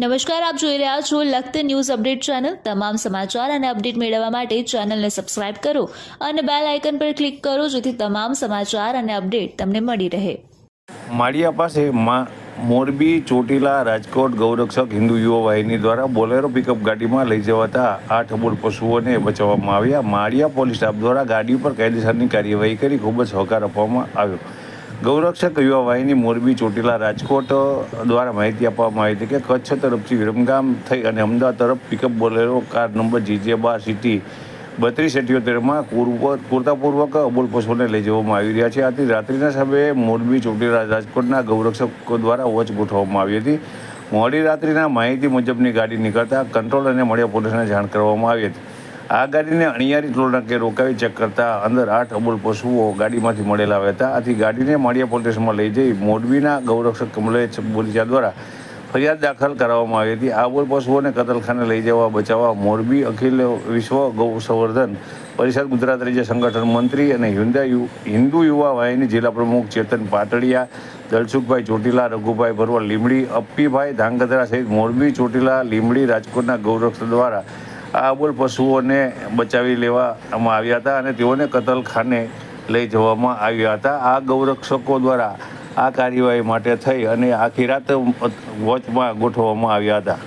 નમસ્કાર, આપ જોઈ રહ્યા છો લખત ન્યૂઝ અપડેટ ચેનલ. તમામ સમાચાર અને અપડેટ મેળવવા માટે ચેનલને સબસ્ક્રાઇબ કરો અને બેલ આઇકન પર ક્લિક કરો જેથી તમામ સમાચાર અને અપડેટ તમને મળી રહે. માળિયા પાસે મોરબી ચોટીલા રાજકોટ ગૌરક્ષક હિન્દુ યુવા વાહિની દ્વારા બોલેરો પિકઅપ ગાડીમાં લઈ જવાતા આઠ અબોલ પશુઓને બચાવવામાં આવ્યા. માળિયા પોલીસ સ્ટાફ દ્વારા ગાડી પર કાયદેસરની કાર્યવાહી કરી ખૂબ જ સહકાર આપવામાં આવ્યો. ગૌરક્ષક યુવા વાહિની મોરબી ચોટીલા રાજકોટ દ્વારા માહિતી આપવામાં આવી હતી કે કચ્છ તરફથી વિરમગામ થઈ અને અમદાવાદ તરફ pickup Bolero car number GJ બાર સિટી બત્રીસ અઠ્યોતેરમાં કુર્તાપૂર્વક અબોલ પશુઓને લઈ જવામાં આવી રહ્યા છે. આથી રાત્રિના સમયે મોરબી ચોટીલા રાજકોટના ગૌરક્ષકો દ્વારા વોચ ગોઠવવામાં આવી હતી. મોડી રાત્રિના માહિતી મુજબની ગાડી નીકળતા કંટ્રોલ અને મળ્યા પોલીસને જાણ કરવામાં આવી હતી. આ ગાડીને અણિયારી ટોલ રોકાવી ચેક કરતા અંદર આઠ અબોલ પશુઓ ગાડીમાંથી મળેલા આવ્યા હતા આથી ગાડીને માળિયા પોલીસમાં લઈ જઈ મોરબીના ગૌરક્ષક કમલેશ બોલીચા દ્વારા ફરિયાદ દાખલ કરાવવામાં આવી હતી. આ બોલ પશુઓને કતલખાને લઈ જવા બચાવવા મોરબી અખિલ વિશ્વ ગૌ સંવર્ધન પરિષદ ગુજરાત રાજ્ય સંગઠન મંત્રી અને હિન્દા યુવા વાહિની જિલ્લા પ્રમુખ ચેતન પાટડિયા, દલસુખભાઈ ચોટીલા, રઘુભાઈ ભરવા લીમડી અપ્પીભાઈ ધાંગધ્રા સહિત મોરબી ચોટીલા લીમડી રાજકોટના ગૌરક્ષ દ્વારા આ અબોલ પશુઓને બચાવી લેવામાં આવ્યા હતા અને તેઓને કતલખાને લઈ જવામાં આવ્યા હતા. આ ગૌરક્ષકો દ્વારા આ કાર્યવાહી માટે થઈ અને આખી રાત વોચમાં ગોઠવવામાં આવ્યા હતા.